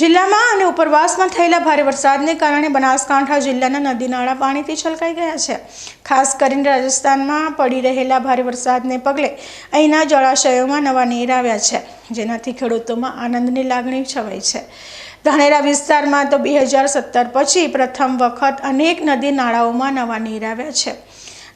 જિલ્લામાં અને ઉપરવાસમાં થયેલા ભારે વરસાદને કારણે બનાસકાંઠા જિલ્લાના નદી નાળા પાણીથી છલકાઈ ગયા છે. ખાસ કરીને રાજસ્થાનમાં પડી રહેલા ભારે વરસાદને પગલે અહીંના જળાશયોમાં નવા નીર આવ્યા છે, જેનાથી ખેડૂતોમાં આનંદની લાગણી છવાઈ છે. ધાનેરા વિસ્તારમાં તો બે હજાર સત્તર પછી પ્રથમ વખત અનેક નદી નાળાઓમાં નવા નીર આવ્યા છે.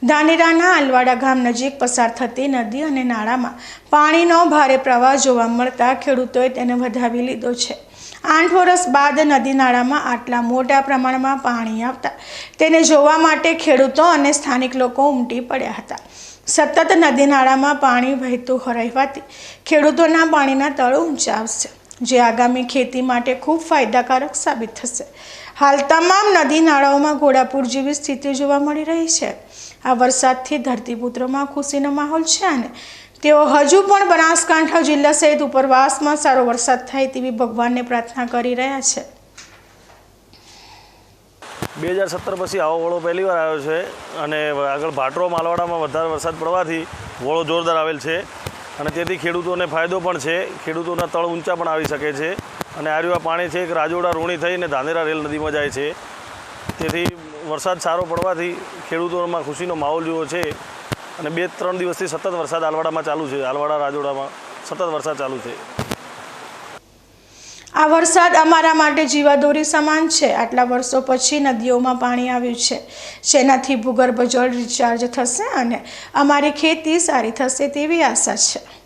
ધાનેરાના અલવાડા ગામ નજીક પસાર થતી નદી અને નાળામાં પાણીનો ભારે પ્રવાહ જોવા મળતા ખેડૂતોએ તેને વધાવી લીધો છે. આઠ વર્ષ બાદ નદી નાળામાં આટલા મોટા પ્રમાણમાં પાણી આવતા. તેને જોવા માટે ખેડૂતો અને સ્થાનિક લોકો ઉમટી પડ્યા હતા. સતત નદી નાળામાં પાણી વહેતું રહેવાથી ખેડૂતોના પાણીના તળ ઊંચા આવશે, જે આગામી ખેતી માટે ખૂબ ફાયદાકારક સાબિત થશે. હાલ તમામ નદી નાળાઓમાં ઘોડાપૂર જેવી સ્થિતિ જોવા મળી રહી છે. આ વરસાદથી ધરતીપુત્રોમાં ખુશીનો માહોલ છે અને તેઓ હજુ પણ બનાસકાંઠા જિલ્લા સહિત ઉપરવાસમાં સારો વરસાદ થાય તેવી ભગવાનને પ્રાર્થના કરી રહ્યા છે. બે હજાર સત્તર પછી આવો વળો પહેલીવાર આવ્યો છે અને આગળ ભાટરો માલવાડામાં વધારે વરસાદ પડવાથી વળો જોરદાર આવેલ છે. અને તેથી ખેડૂતોને ફાયદો પણ છે. ખેડૂતોના તળ ઊંચા પણ આવી શકે છે. અને આ આ પાણી છે એક રાજોડા રૂણી થઈને ધાનેરા રેલ નદીમાં જાય છે. તેથી વરસાદ સારો પડવાથી ખેડૂતોમાં ખુશીનો માહોલ જેવો છે. અને બે ત્રણ દિવસથી સતત વરસાદ આલવાડામાં ચાલુ છે. આલવાડા, રાજોડામાં સતત વરસાદ ચાલુ છે. આ વરસાદ અમારા માટે જીવાદોરી સમાન છે. આટલા વર્ષો પછી નદીઓમાં પાણી આવ્યું છે. જેનાથી ભૂગર્ભ જળ રિચાર્જ થશે અને અમારી ખેતી સારી થશે તેવી આશા છે.